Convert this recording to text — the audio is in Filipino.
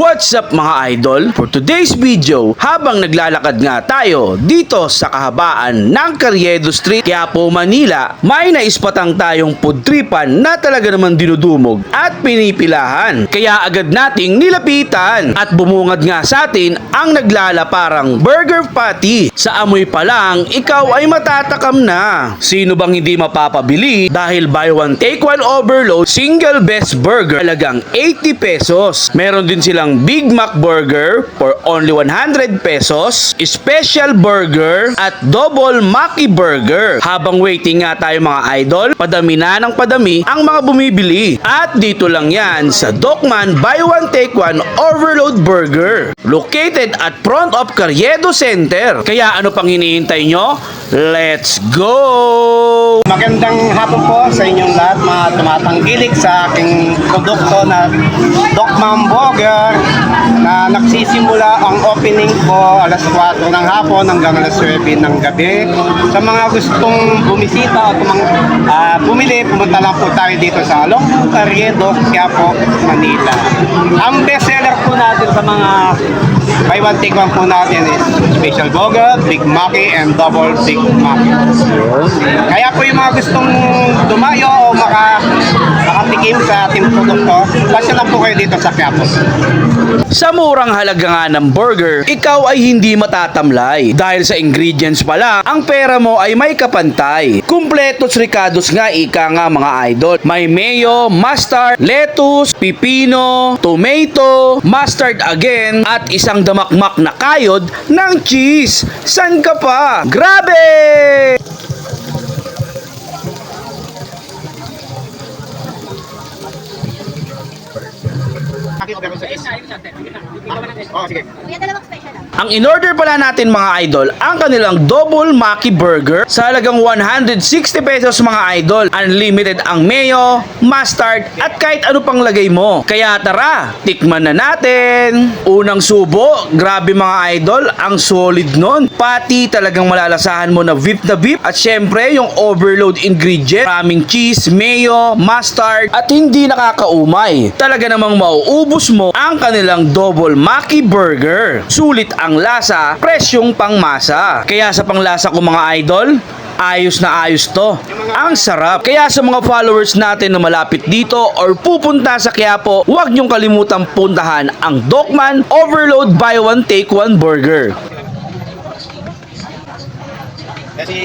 What's up mga idol? For today's video, habang naglalakad nga tayo dito sa kahabaan ng Carriedo Street, Quiapo, Manila, may naispatang tayong pudtripan na talaga naman dinudumog at pinipilahan. Kaya agad nating nilapitan at bumungad nga sa atin ang naglalaparang burger patty. Sa amoy pa lang, ikaw ay matatakam na. Sino bang hindi mapapabili dahil buy one take one overload single best burger talagang 80 pesos. Meron din silang Big Mac burger for only 100 pesos, special burger at double Maki burger. Habang waiting nga tayo mga idol, padami na ng padami ang mga bumibili. At dito lang yan sa Dokman Buy One Take One Overload Burger. Located at front of Carriedo Center. Kaya ano pang hinihintay nyo? Let's go! Magandang hapon po sa inyong lahat mga tumatangkilik sa aking produkto na Dokmam Burger na nagsisimula ang opening ko alas 4 ng hapon hanggang alas 9 ng gabi. Sa mga gustong bumisita at mga ah, bumili, pumunta lang po tayo dito sa Long Carriedo, Quiapo, Manila. Ang best seller po natin sa mga buy one take one po natin is Special Burger, Big Maki, and Double Big Maki. Kaya po yung mga gustong dumayo makatikim sa ating produkto, basta lang po kayo dito sa Quiapo. Sa murang halaga nga ng burger, ikaw ay hindi matatamlay. Dahil sa ingredients pala, ang pera mo ay may kapantay. Kumpletos ricados nga ika nga mga idol. May mayo, mustard, lettuce, pipino, tomato, mustard again, at isang damakmak na kayod ng cheese. San ka pa? Grabe! Oh, sige. Kuya, dalawang special lang. Ang in-order pala natin mga idol, ang kanilang double Maki Burger sa halagang 160 pesos mga idol. Unlimited ang mayo, mustard, at kahit ano pang lagay mo. Kaya tara, tikman na natin. Unang subo, grabe mga idol, ang solid nun. Pati talagang malalasahan mo na VIP na VIP. At syempre, yung overload ingredient, maraming cheese, mayo, mustard, at hindi nakakaumay. Talaga namang mauubos mo ang kanilang double Maki Burger. Sulit ang lasa, presyong pangmasa. Kaya sa panglasa ko mga idol, ayos na ayos to. Ang sarap. Kaya sa mga followers natin na malapit dito or pupunta sa Quiapo, huwag niyong kalimutang puntahan ang Dokman Overload Buy One Take One Burger. Kasi,